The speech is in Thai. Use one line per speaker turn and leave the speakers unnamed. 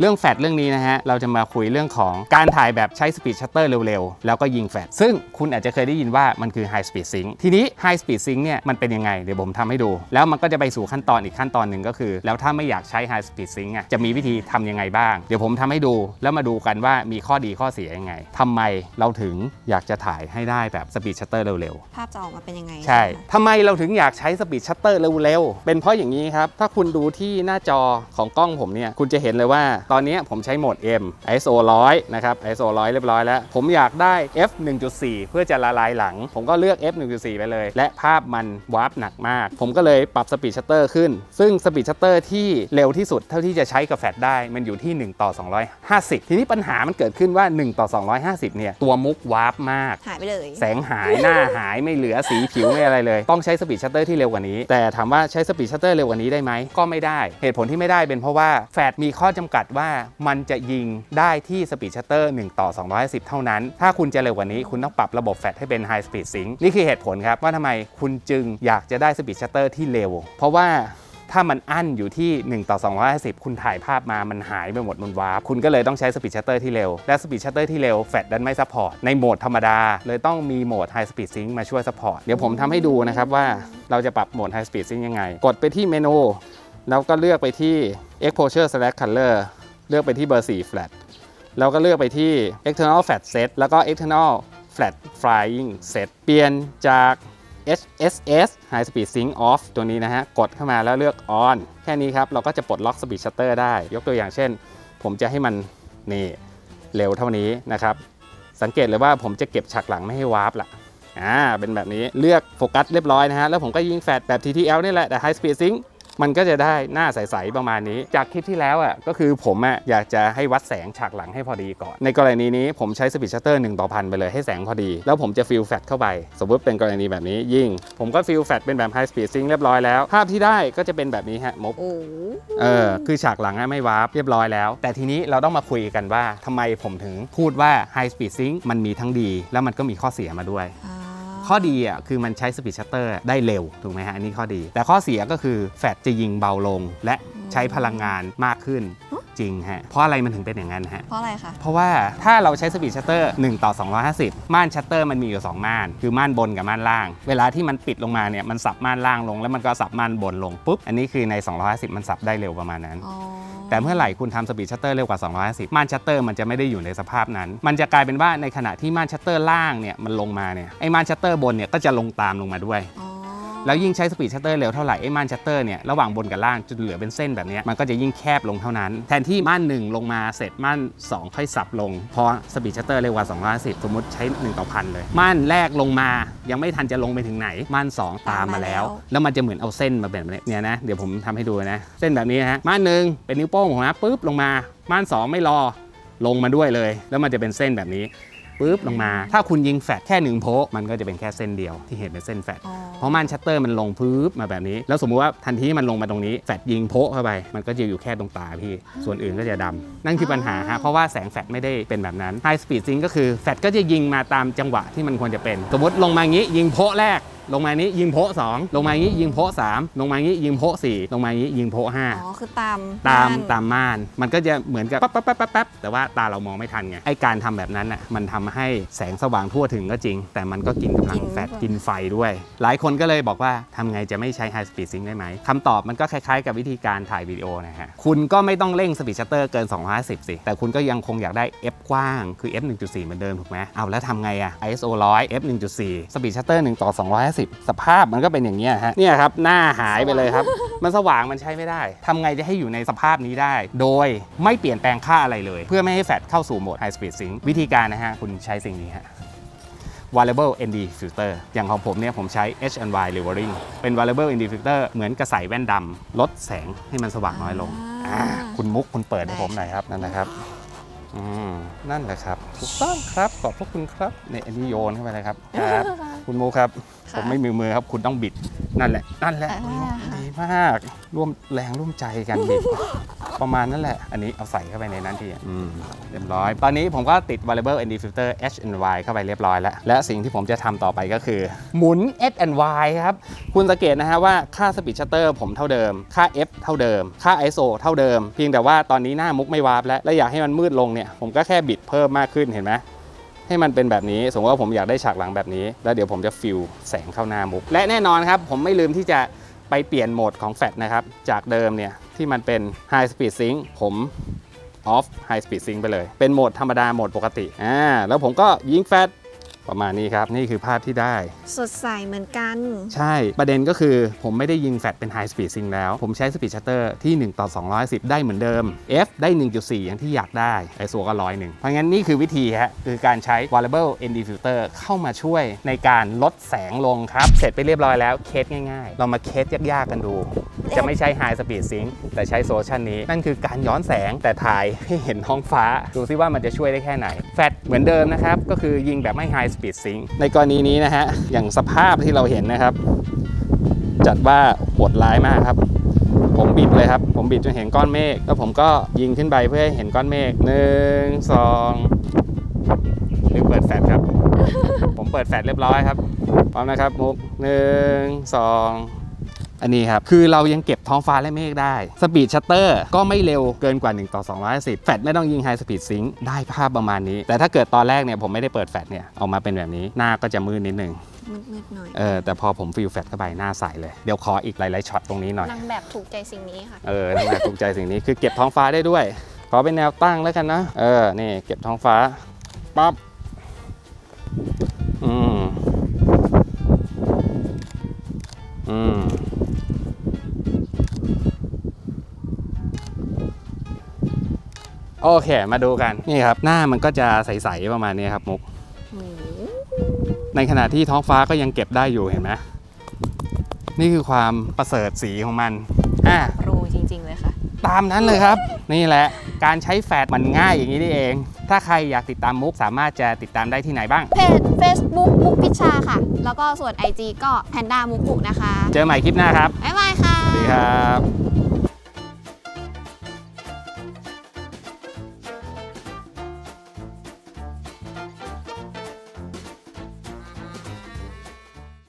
เรื่องแฟลชเรื่องนี้นะฮะเราจะมาคุยเรื่องของการถ่ายแบบใช้สปีดชัตเตอร์เร็วๆ แล้วก็ยิงแฟลชซึ่งคุณอาจจะเคยได้ยินว่ามันคือ High Speed Sync ทีนี้ High Speed Sync เนี่ยมันเป็นยังไงเดี๋ยวผมทำให้ดู แล้วมันก็จะไปสู่ขั้นตอนอีกขั้นตอนหนึ่งก็คือ แล้วถ้าไม่อยากใช้ High Speed Sync อะจะมีวิธีทำยังไงบ้าง เดี๋ยวผมทำให้ดูแล้วมาดูกันว่ามีข้อดีข้อเสียยังไงทำไมเราถึงอยากจะถ่ายให้ได้แบบสปีดชัตเตอร์เร็วๆ
ภาพจะออกมาเป็นยังไง
ใช่ทำไมเราถึงอยากใช้สปีดชัตเตอร์เร็วๆเป็นเพราะอย่างนี้ครับถ้าคุณดูที่หน้าจอของกล้องผมเนี่ยคุณจะเห็นเลยว่าตอนนี้ผมใช้โหมด M ISO 100 นะครับ ISO 100 เรียบร้อยแล้ว ผมอยากได้ f 1.4 เพื่อจะละลายหลัง ผมก็เลือก f 1.4 ไปเลย และภาพมันวาร์ปหนักมาก ผมก็เลยปรับสปีดชัตเตอร์ขึ้น ซึ่งสปีดชัตเตอร์ที่เร็วที่สุดเท่าที่จะใช้กับแฟลชได้ มันอยู่ที่ 1 ต่อ 250 ทีนี้ปัญหามันเกิดขึ้นว่า 1 ต่อ 250 เนี่ย ตัวมุกวาร์ปมาก
หายไปเลย
แสงหายหน้าหายไม่เหลือสีผิวไม่อะไรเลย ต้องใช้สปีดชัตเตอร์ที่เร็วกว่านี้ แต่ถามว่าใช้สปีดชัตเตอร์เร็วกว่านี้ได้ไหมก็ไม่ได้ เหตุผลที่ไม่ได้เป็นเพราะว่าแฟดมีข้อจำกัดว่ามันจะยิงได้ที่สปีดชัตเตอร์1ต่อ 250 เท่านั้น ถ้าคุณจะเร็วกว่านี้คุณต้องปรับระบบแฟดให้เป็น High Speed Sync นี่คือเหตุผลครับว่าทำไมคุณจึงอยากจะได้สปีดชัตเตอร์ที่เร็ว เพราะว่าถ้ามันอั้นอยู่ที่ 1 ต่อ 250 คุณถ่ายภาพมามันหายไปหมดมันวาร์ปคุณก็เลยต้องใช้สปีดชัตเตอร์ที่เร็ว และสปีดชัตเตอร์ที่เร็วแฟลชดันไม่ซัพพอร์ต ในโหมดธรรมดา เลยต้องมีโหมด High Speed Sync มาช่วยซัพพอร์ต เดี๋ยวผมทำให้ดูนะครับว่าเราจะปรับโหมด High Speed Sync ยังไง กดไปที่เมนู แล้วก็เลือกไปที่ Exposure Select Color เลือกไปที่เบอร์4 Flat แล้วก็เลือกไปที่ external flat set แล้วก็ external flat flying set เปลี่ยนจาก HSS High Speed Sync Off ตัวนี้นะฮะ กดเข้ามาแล้วเลือก On แค่นี้ครับ เราก็จะปลดล็อก Speed Shutter ได้ ยกตัวอย่างเช่น ผมจะให้มันนี่เร็วเท่านี้นะครับ สังเกตเลยว่าผมจะเก็บฉากหลังไม่ให้วาร์ปละอ่า เป็นแบบนี้ เลือกโฟกัสเรียบร้อยนะฮะ แล้วผมก็ยิงแฟลชแบบ TTL นี่แหละ แต่ High Speed Sync มันก็จะได้หน้าใสๆประมาณนี้ จากคลิปที่แล้วอะก็คือผมอะอยากจะให้วัดแสงฉากหลังให้พอดีก่อน ในกรณีนี้ผมใช้สปีดชัตเตอร์1ต่อพันไปเลยให้แสงพอดี แล้วผมจะฟิลแฟลชเข้าไป สมมติเป็นกรณีแบบนี้ยิงผมก็ฟิลแฟลชเป็นแบบ High Speed Sync เรียบร้อยแล้ว ภาพที่ได้ก็จะเป็นแบบนี้ฮะมบ
โอ้
เออคือฉากหลังอะไม่วาร์ปเรียบร้อยแล้ว แต่ทีนี้เราต้องมาคุยกันว่าทำไมผมถึงพูดว่า High Speed Sync มันมีทั้งดี แล้วมันก็มีข้อเสียมาด้วย
อ่า
ข้อดีอะคือมันใช้สปีดชัตเตอร์ได้เร็ว ถูกไหมฮะ อันนี้ข้อดี แต่ข้อเสียก็คือแฟลชจะยิงเบาลงและใช้พลังงานมากขึ้นจริงฮะ เพราะอะไรมันถึงเป็นอย่างนั้นฮะ
เพราะอะไรคะ
เพราะว่าถ้าเราใช้สปีดชัตเตอร์1ต่อ 250 ม่านชัตเตอร์มันมีอยู่ 2 ม่าน คือม่านบนกับม่านล่าง เวลาที่มันปิดลงมาเนี่ยมันสับม่านล่างลง แล้วมันก็สับม่านบนลงปุ๊บ อันนี้คือใน 250 มันสับได้เร็วประมาณนั้น
อ๋อ
แต่เมื่อไหร่คุณทำสปีดชัตเตอร์เร็วกว่า 250 ม่านชัตเตอร์มันจะไม่ได้อยู่ในสภาพนั้น มันจะกลายเป็นว่าในขณะที่ม่านชัตเตอร์ล่างเนี่ยมันลงมาเนี่ยไอ้ม่านชัตเตอร์บนเนี่ยก็จะลงตามลงมาด้วย
อ๋อ
แล้วยิ่งใช้สปีดชัตเตอร์เร็วเท่าไหร่ไอ้ม่านชัตเตอร์เนี่ยระหว่างบนกับล่างจนเหลือเป็นเส้นแบบเนี้ยมันก็จะยิ่งแคบลงเท่านั้น แทนที่ม่านหนึ่งลงมาเสร็จม่านสองค่อยสับลงพอสปีดชัตเตอร์เร็วกว่า250สมมติใช้ 1 ต่อพันเลย ม่านแรกลงมายังไม่ทันจะลงไปถึงไหน ม่านสองตามมาแล้ว แล้วมันจะเหมือนเอาเส้นมาแบบนี้เนี่ยนะเดี๋ยวผมทำให้ดูนะ เส้นแบบนี้นะฮะม่านหนึ่งเป็นนิ้วโป้งผมนะปุ๊บลงมาม่านสองไม่รอลงมาด้วยเลย แล้วมันจะเป็นเส้นแบบนี้ ปุ๊บลงมา ถ้าคุณยิงแฟลชแค่หนึ่งโพะมันก็จะเป็นแค่เส้นเดียวที่เห็นเป็นเส้นแฟลช
อ๋อ
เพราะม่านชัตเตอร์มันลงพื้บมาแบบนี้ แล้วสมมุติว่าทันทีมันลงมาตรงนี้แฟลชยิงโพะเข้าไป มันก็จะอยู่แค่ตรงตาพี่ ส่วนอื่นก็จะดำนั่นคือปัญหาฮะเพราะว่าแสงแฟลชไม่ได้เป็นแบบนั้น High Speed Sync ก็คือแฟลชก็จะยิงมาตามจังหวะที่มันควรจะเป็น สมมติลงมางี้ยิงโพะแรก ลงมานี้ยิงโพะสองลงมางี้ยิงโพะสามลงมางี้ยิงโพะสี่ลงมางี้ยิงโพะห้า
อ๋อ คือตาม
ตาม
ม่น
ตามม่าน มันก็จะเหมือนกับปั๊บปั๊บปั๊บปั๊บปั๊บแต่ว่าตาเรามองไม่ทันไงไอการทำแบบนั้นอะมันทำให้แสงสว่างทั่วถึงก็จริง แต่มันก็กินกำลังแฟลชกินไฟด้วย หลายคนก็เลยบอกว่าทำไงจะไม่ใช้ High Speed Sync ได้ไหมคำตอบมันก็คล้ายๆ กับวิธีการถ่ายวิดีโอนะฮะ คุณก็ไม่ต้องเร่งสปีดชัตเตอร์เกิน 250 สิ แต่คุณก็ยังคงอยากได้ f กว้างคือ f 1.4เหมือนเดิมถูกไหมเอาแล้วทำไงอะ ISO 100 f 1.4สปีดชัตเตอร์1ต่อ250 สภาพมันก็เป็นอย่างนี้ยฮะเนี่ยครับหน้าหายไปเลยครับ มันสว่างมันใช้ไม่ได้ทำไงจะให้อยู่ในสภาพนี้ได้ โดยไม่เปลี่ยนแปลงค่าอะไรเลย เพื่อไม่ให้แฟลชเข้าสู่โหมด High Speed Sync วิธีการนะฮะคุณใช้สิ่งนี้ฮะ variable ND filter อย่างของผมเนี่ยผมใช้ H&Y levering เป็น variable ND filter เหมือนกระใสแว่นดำลดแสงให้มันสว่างน้อยลง
อ่า
อ่าคุณมุกคุณเปิดให้ผมหน่อยครับนั่นนะครับ อืมนั่นแหละครับถูกต้องครับขอบพระคุณครับเนี่ยอันนี้โยนเข้าไปเลยครับครับ คุณมุกครับ
ค่ะ
ผมไม่มีมือครับคุณต้องบิดนั่นแหละ นั่นแหละ
อ่า
คุณมุกดีมากร่วมแรงร่วมใจกันบิด ประมาณนั้นแหละ อันนี้เอาใส่เข้าไปในนั้นทีอืมเรียบร้อย ตอนนี้ผมก็ติด variable ND filter H and Y เข้าไปเรียบร้อยแล้ว และสิ่งที่ผมจะทำต่อไปก็คือ หมุน H and Y ครับ คุณสังเกตนะฮะว่าค่า speed shutter ผมเท่าเดิม ค่า F เท่าเดิม ค่า ISO เท่าเดิม เพียงแต่ว่าตอนนี้หน้ามุกไม่วาร์ปแล้ว และอยากให้มันมืดลงเนี่ย ผมก็แค่บิดเพิ่มมากขึ้นเห็นไหมให้มันเป็นแบบนี้ สมมติว่าผมอยากได้ฉากหลังแบบนี้ แล้วเดี๋ยวผมจะฟิลแสงเข้าหน้ามุก และแน่นอนครับ ผมไม่ลืมที่จะไปเปลี่ยนโหมดของแฟลชนะครับ จากเดิมเนี่ย ที่มันเป็น High Speed Sync ผม off High Speed Sync ไปเลย เป็นโหมดธรรมดาโหมดปกติอ่าแล้วผมก็ยิงแฟลชประมาณนี้ครับ นี่คือภาพที่ได้
สดใสเหมือนกัน
ใช่ประเด็นก็คือผมไม่ได้ยิงแฟลชเป็น High Speed Sync แล้ว ผมใช้ Speed Shutter ที่ 1 ต่อ 210 ได้เหมือนเดิม F ได้ 1.4 อย่างที่อยากได้ ISO ก็ร้อยหนึ่งเพราะงั้นนี่คือวิธีฮะคือการใช้ Variable ND Filter เข้ามาช่วยในการลดแสงลงครับ เสร็จไปเรียบร้อยแล้วเคสง่ายๆ เรามาเคสยากๆกันดู จะไม่ใช้ High Speed Sync แต่ใช้โซชันนี้ นั่นคือการย้อนแสงแต่ถ่ายให้เห็นท้องฟ้า ดูซิว่ามันจะช่วยได้แค่ไหน แฟลชเหมือนเดิมนะครับ ก็คือยิงแบบไม่ High Speed Sync ในกรณีนี้นะฮะ อย่างสภาพที่เราเห็นนะครับ จัดว่าโหดร้ายมากครับ ผมบิดเลยครับ ผมบิดจนเห็นก้อนเมฆแล้วผมก็ยิงขึ้นไปเพื่อให้เห็นก้อนเมฆหนึ่งสองหรือเปิดแฟลชครับ ผมเปิดแฟลชเรียบร้อยครับพร้อมนะครับมุกหนึ่งสอง อันนี้ครับ คือเรายังเก็บท้องฟ้าและเมฆได้ สปีดชัตเตอร์ก็ไม่เร็วเกินกว่า 1 ต่อ 210 แฟลชไม่ต้องยิงไฮสปีดซิงค์ได้ภาพประมาณนี้ แต่ถ้าเกิดตอนแรกเนี่ยผมไม่ได้เปิดแฟลชเนี่ยออกมาเป็นแบบนี้หน้าก็จะมืดนิดนึง
มืดๆหน่อย
เออแต่พอผมฟิลแฟลชเข้าไปหน้าใสเลย เดี๋ยวขออีกหลายๆช็อตตรงนี้หน่อย
นางแบบถูกใจสิ่งนี้ค่ะ
เออนั่นแหละถูกใจสิ่งนี้คือเก็บท้องฟ้าได้ด้วย ขอเป็นแนวตั้งแล้วกันนะ เออ นี่เก็บท้องฟ้าปั๊บ โอเค มาดูกันนี่ครับ หน้ามันก็จะใสๆประมาณนี้ครับมุก ในขณะที่ท้องฟ้าก็ยังเก็บได้อยู่เห็นไหมนี่คือความประเสริฐสีของมันอะ
โปรูจริง ๆ เลยค่ะ
ตามนั้นเลยครับ นี่แหละการใช้แฟลชมันง่ายอย่างนี้นี่เอง ถ้าใครอยากติดตามมุกสามารถจะติดตามได้ที่ไหนบ้าง
เพจ Facebook มุกพิชชาค่ะ แล้วก็ส่วน IG ก็แพนด้ามุกปุนะคะ
เจอใหม่คลิปหน้าครับ
บ๊ายบายค่ะ
สวัสดีครับ